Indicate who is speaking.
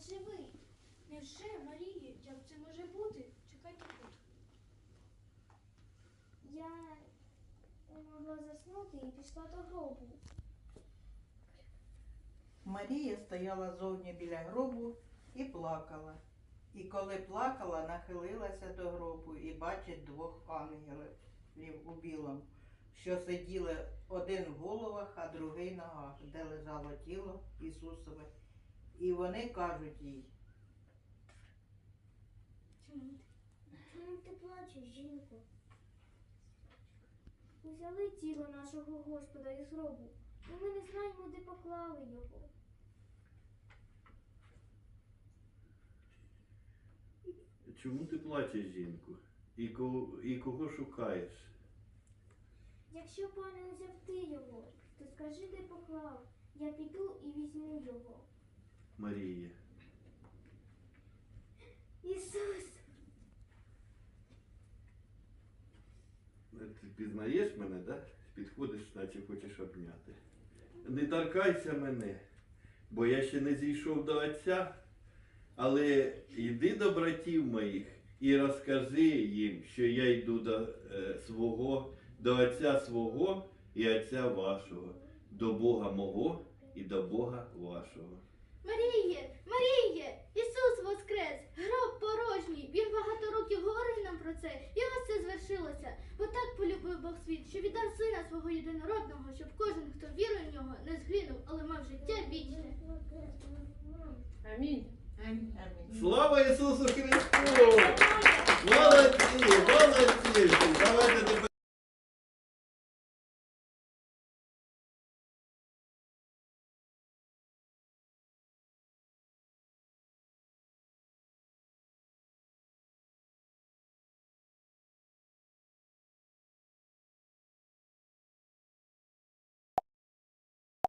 Speaker 1: геть живий. Невже, Марії, як це може бути? Чекайте тут.
Speaker 2: Я не могла заснути і пішла до гробу.
Speaker 3: Марія стояла зовні біля гробу і плакала. І коли плакала, нахилилася до гробу і бачить двох ангелів у білому, що сиділи один в головах, а другий в ногах, де лежало тіло Ісусове. І вони кажуть їй,
Speaker 1: Чому ти?
Speaker 2: Чому ти плачеш, жінко? Взяли тіло нашого Господа із гробу, і ми не знаємо, де поклали його.
Speaker 4: Чому ти плачеш, жінку? І кого, і кого шукаєш?
Speaker 2: Якщо пане узяв ти його, то скажи, де поклав. Я піду і візьму його.
Speaker 4: Марія.
Speaker 2: Ісус!
Speaker 4: Ти пізнаєш мене, да? Підходиш, наче хочеш обняти. Не торкайся мене, бо я ще не зійшов до Отця, але йди до братів моїх і розкажи їм, що я йду до е, свого, до Отця свого і Отця вашого, до Бога мого і до Бога вашого.
Speaker 1: Маріє, Маріє, Ісус воскрес, гроб порожній. Він багато років говорив нам про це, і ось це звершилося. Бо так полюбив Бог світ, що віддав сина свого єдинородного, щоб кожен, хто вірує в нього, не згинув, але мав життя вічне.
Speaker 5: Амінь.
Speaker 3: Амінь.
Speaker 4: Слава Ісусу Христу!